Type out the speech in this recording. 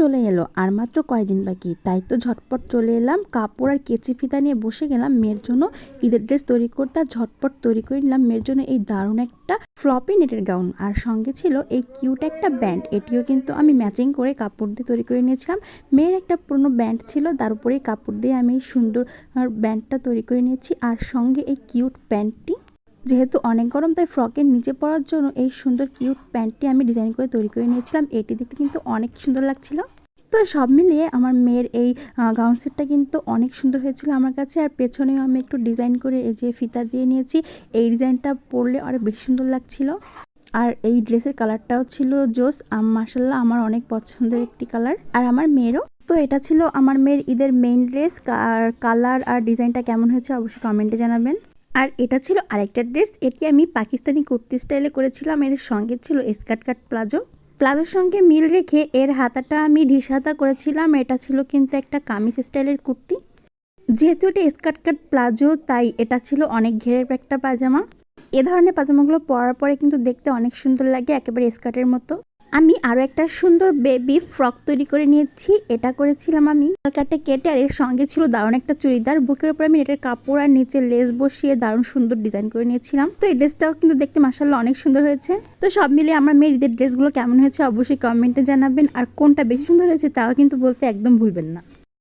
চলে এলো। আর মাত্র কয়দিন বাকি। তাই তো ঝটপট চলে এলাম। কাপড় আর কেচি ফিতা নিয়ে বসে গেলাম মেয়ের জন্য। ঈদের ড্রেস তৈরি করতে আর ঝটপট তৈরি করে নিলাম মেয়ের জন্য এই দারুণ একটা ফ্লপি নেটের গাউন। আর সঙ্গে ছিল এই কিউট একটা ব্যান্ড। এটিও কিন্তু আমি ম্যাচিং করে কাপড় দিয়ে তৈরি করে নিয়েছিলাম। মেয়ের একটা পুরনো ব্যান্ড ছিল। তার উপরে কাপড় দিয়ে আমি সুন্দর ব্যান্ডটা তৈরি করে নিয়েছি। আর সঙ্গে এই কিউট প্যান্টটি যেহেতু অনেক গরম, তাই ফ্রকের নিচে পরার জন্য এই সুন্দর কিউট প্যান্টটি আমি ডিজাইন করে তৈরি করে নিয়েছিলাম। এটি দেখতে কিন্তু অনেক সুন্দর লাগছিল। তো সব মিলিয়ে আমার মেয়ের এই গাউন সেটটা কিন্তু অনেক সুন্দর হয়েছিল আমার কাছে। আর পেছনেও আমি একটু ডিজাইন করে এই যে ফিতা দিয়ে নিয়েছি, এই ডিজাইনটা পরলে অনেক বেশি সুন্দর লাগছিল। আর এই ড্রেসের কালারটাও ছিল জোস মাসাল্লাহ আমার অনেক পছন্দের একটি কালার আর আমার মেয়েরও। তো এটা ছিল আমার মেয়ের ঈদের মেইন ড্রেস আর কালার আর ডিজাইনটা কেমন হয়েছে অবশ্যই কমেন্টে জানাবেন। আর এটা ছিল আরেকটা ড্রেস, এটি আমি পাকিস্তানি কুর্তি স্টাইলে করেছিলাম, এর সঙ্গে ছিল স্কার্ট কাট প্লাজো। প্লাজোর সঙ্গে মিল রেখে এর হাতাটা আমি ঢিস হাতা করেছিলাম, এটা ছিল কিন্তু একটা কামিজ স্টাইলের কুর্তি। যেহেতু এটা স্কার্ট কাট প্লাজো, তাই এটা ছিল অনেক ঘেরের একটা পাজামা এ ধরনের পাজামাগুলো পরার পরে কিন্তু দেখতে অনেক সুন্দর লাগে, একেবারে স্কার্টের মতো। আমি আরও একটা সুন্দর বেবি ফ্রক তৈরি করে নিয়েছি। এটা করেছিলাম আমি। হালকাটা কেটে আর এর সঙ্গে ছিল দারুণ একটা চুড়িদার। বুকের উপরে আমি এটার কাপড় আর নিচে লেস বসিয়ে দারুণ সুন্দর ডিজাইন করে নিয়েছিলাম। তো এই ড্রেসটাও কিন্তু দেখতে মাসাল্লাহ অনেক সুন্দর হয়েছে। তো সব মিলিয়ে আমার মেয়ের ঈদের ড্রেসগুলো কেমন হয়েছে অবশ্যই কমেন্টে জানাবেন। আর কোনটা বেশি সুন্দর হয়েছে তাও কিন্তু বলতে একদম ভুলবেন না।